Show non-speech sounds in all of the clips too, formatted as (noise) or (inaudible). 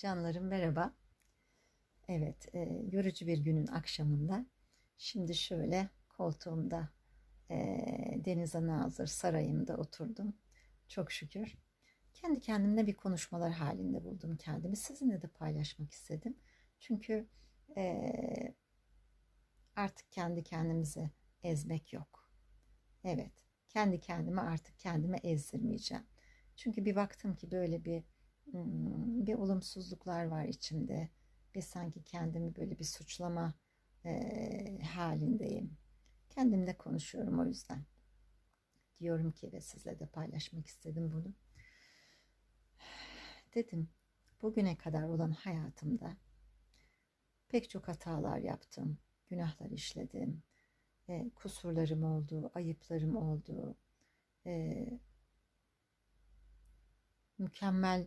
Canlarım merhaba. Evet, e, yorucu bir günün akşamında. Şimdi şöyle koltuğumda e, deniz ana hazır sarayımda oturdum. Çok şükür. Kendi kendimle bir konuşmalar halinde buldum kendimi. Sizinle de paylaşmak istedim. Çünkü e, artık kendi kendimizi ezmek yok. Evet, kendi kendime artık kendime ezdirmeyeceğim. Çünkü bir baktım ki böyle bir bir olumsuzluklar var içimde. Bir sanki kendimi böyle bir suçlama e, halindeyim. Kendimle konuşuyorum o yüzden. Diyorum ki ve sizle de paylaşmak istedim bunu. (sighs) Dedim bugüne kadar olan hayatımda pek çok hatalar yaptım, günahlar işledim, e, kusurlarım oldu, ayıplarım oldu, e, mükemmel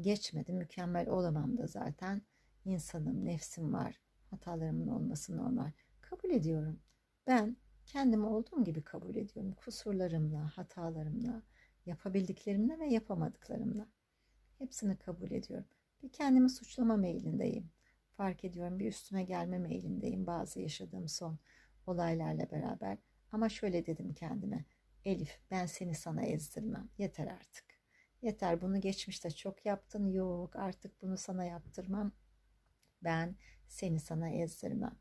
geçmedi. Mükemmel olamam da zaten. İnsanım, nefsim var. Hatalarımın olması normal. Kabul ediyorum. Ben kendimi olduğum gibi kabul ediyorum. Kusurlarımla, hatalarımla, yapabildiklerimle ve yapamadıklarımla. Hepsini kabul ediyorum. Bir kendimi suçlama meylindeyim. Fark ediyorum bir üstüme gelme meylindeyim bazı yaşadığım son olaylarla beraber. Ama şöyle dedim kendime. Elif ben seni sana ezdirmem. Yeter artık. Yeter bunu geçmişte çok yaptın. Yok artık bunu sana yaptırmam. Ben seni sana ezdirmem.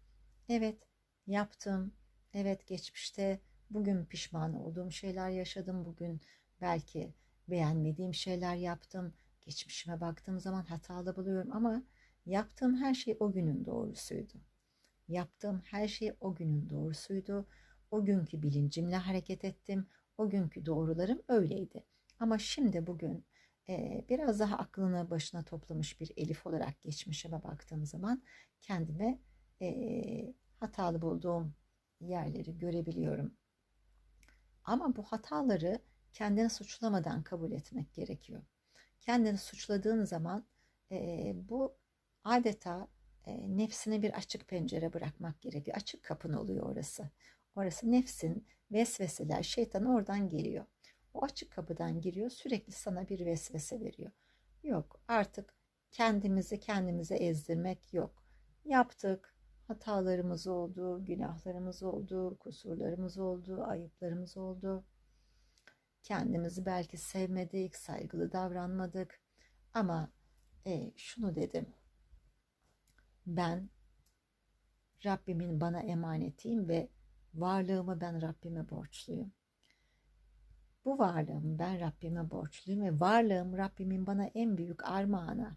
Evet yaptım. Evet geçmişte bugün pişman olduğum şeyler yaşadım. Bugün belki beğenmediğim şeyler yaptım. Geçmişime baktığım zaman hatalı buluyorum ama yaptığım her şey o günün doğrusuydu. Yaptığım her şey o günün doğrusuydu. O günkü bilincimle hareket ettim. O günkü doğrularım öyleydi. Ama şimdi bugün e, biraz daha aklını başına toplamış bir Elif olarak geçmişime baktığım zaman kendime e, hatalı bulduğum yerleri görebiliyorum. Ama bu hataları kendini suçlamadan kabul etmek gerekiyor. Kendini suçladığın zaman e, bu adeta e, nefsine bir açık pencere bırakmak gerekiyor. Açık kapın oluyor orası. Orası nefsin vesveseler, şeytan oradan geliyor. O açık kapıdan giriyor sürekli sana bir vesvese veriyor. Yok artık kendimizi kendimize ezdirmek yok. Yaptık, hatalarımız oldu, günahlarımız oldu, kusurlarımız oldu, ayıplarımız oldu. Kendimizi belki sevmedik, saygılı davranmadık. Ama e, şunu dedim. Ben Rabbimin bana emanetiyim ve varlığımı ben Rabbime borçluyum. Bu varlığım ben Rabbime borçluyum ve varlığım Rabbimin bana en büyük armağanı.